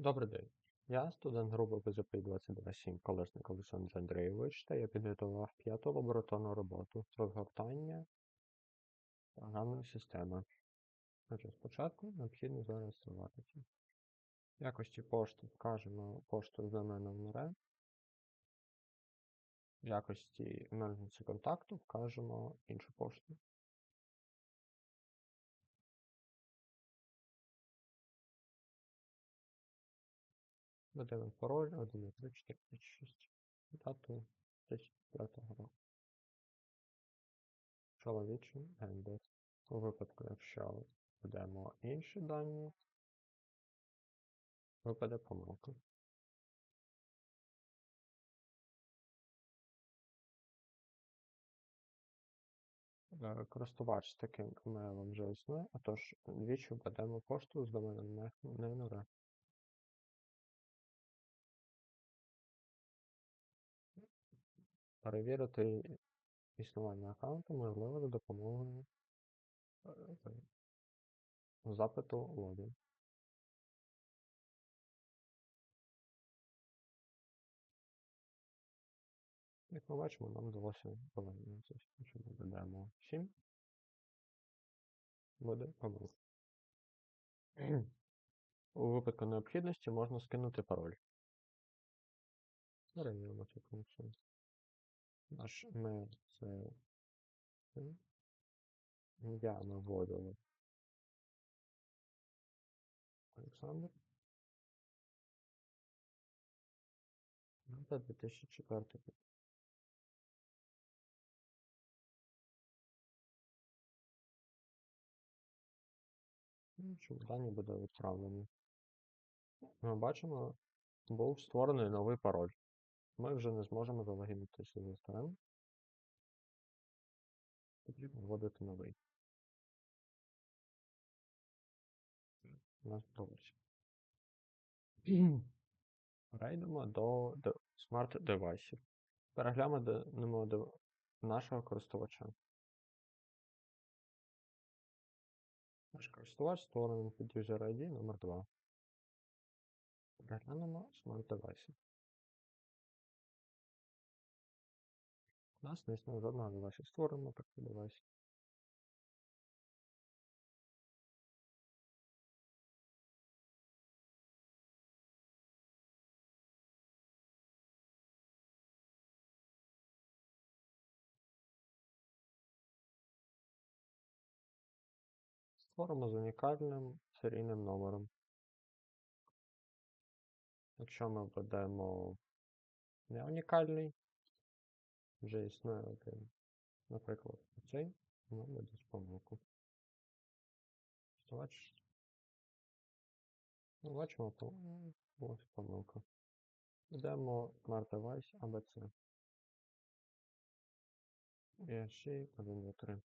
Добрий день. Я студент групи БЗП 227 Колесник Олександр Андрійович, та я підготував п'яту лабораторну роботу з розгортання програмної системи. Отже, спочатку необхідно зареєструватися. В якості пошти вкажемо пошту з доменом НРЕ. В якості менеджера контакту вкажемо іншу пошту. Введемо пароль 1, 3, 4, 5, 6. Дату 35 року. Чоловічий гендер. У випадку, якщо введемо інші дані, випаде помилка. Користувач таким емейлом вже існує, а тож двічі введемо пошту з доменом НР. Перевірити існування аккаунту можливо за допомогою е, запиту логін. Як ми бачимо, нам вдалося повернутися. Якщо ми додаємо 7, буде помилка. У випадку необхідності можна скинути пароль. Перевіримо цю функцію. Наш email це ім'я ми вводили. Олександр. Дата 2004 рік. Ну, Щоб дані буде відправлені. Ми бачимо, був створений новий пароль. Ми вже не зможемо залогінитися за старим. Потрібно вводити новий. У нас вдалося. Перейдемо до де- смарт-девайсів. Переглянемо до нашого користувача. Наш користувач створений під User ID номер 2. Переглянемо смарт-девайси. У нас не існує жодного девайсу. Створимо такий девайс. Створимо з унікальним серійним номером. Якщо ми введемо не унікальний, вже існує один, наприклад, цей, буде з помилку. Ну, бачимо, по- ось помилка. Йдемо Smart Device ABC. І ще 1, 2, 3.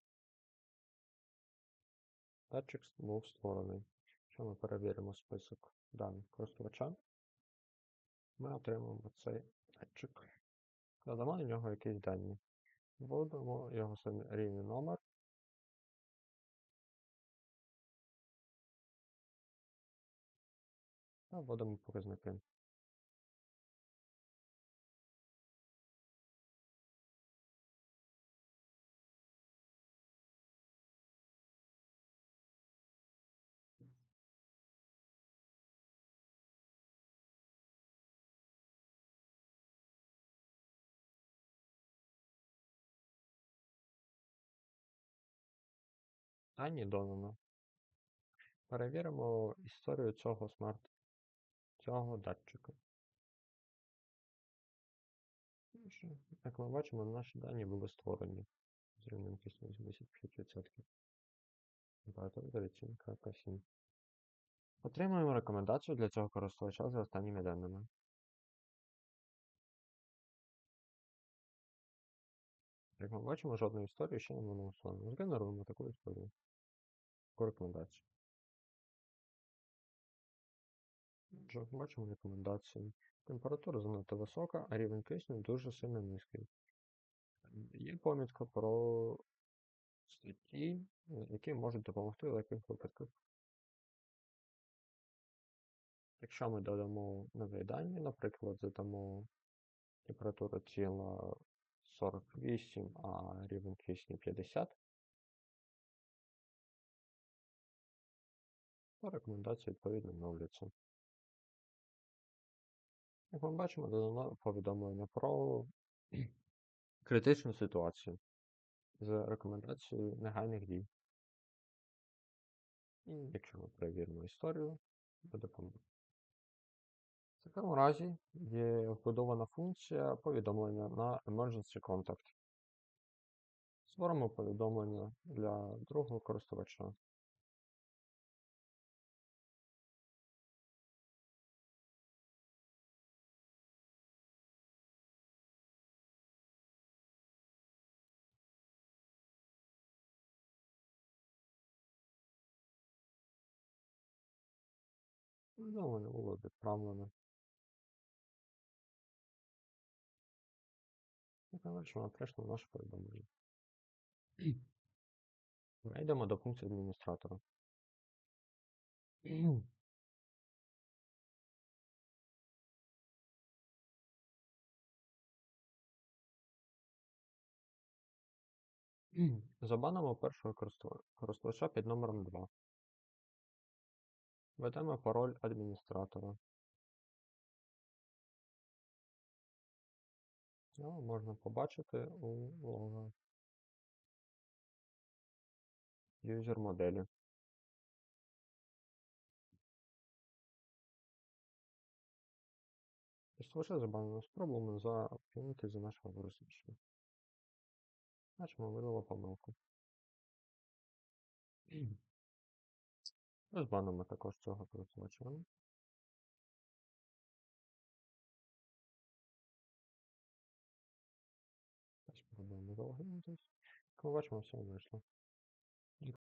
Датчик був створений. Якщо ми перевіримо список даних користувача, ми отримаємо цей датчик. Додамо до нього якісь дані. Вводимо його серійний номер. Та вводимо показники. Дані додано. Перевіримо історію цього смарт цього датчика. Як ми бачимо, наші дані були створені з рівнем кількістю 85%. Температура оцінка К7. Отримуємо рекомендацію для цього користувача за останніми даними. Як ми бачимо, жодної історії ще не було. Згенеруємо таку історію. Таку рекомендацію. Отже, бачимо рекомендації. Температура занадто висока, а рівень кисню дуже сильно низький. Є помітка про статті, які можуть допомогти в таких випадках. Якщо ми додамо нові дані, наприклад, задамо температуру тіла 48, а рівень кисню 50, то рекомендації відповідно оновлюються. Як ми бачимо, додано повідомлення про критичну ситуацію з рекомендацією негайних дій. І якщо ми перевіримо історію, буде помилка. В такому разі є вбудована функція повідомлення на Emergency Contact. Створимо повідомлення для другого користувача. Повідомлення було відправлено. І завершимо прийшло наше повідомлення. Перейдемо до функції адміністратора. Забанимо першого користувача під номером 2. Введемо пароль адміністратора. Його можна побачити у лого юзер моделі. Користувача забанено спробуємо запинити за нашого користувача. Бачимо, видало помилку. Розбанимо також цього користувача. Теж спробуємо залогинитись. Як ми бачимо, все вийшло.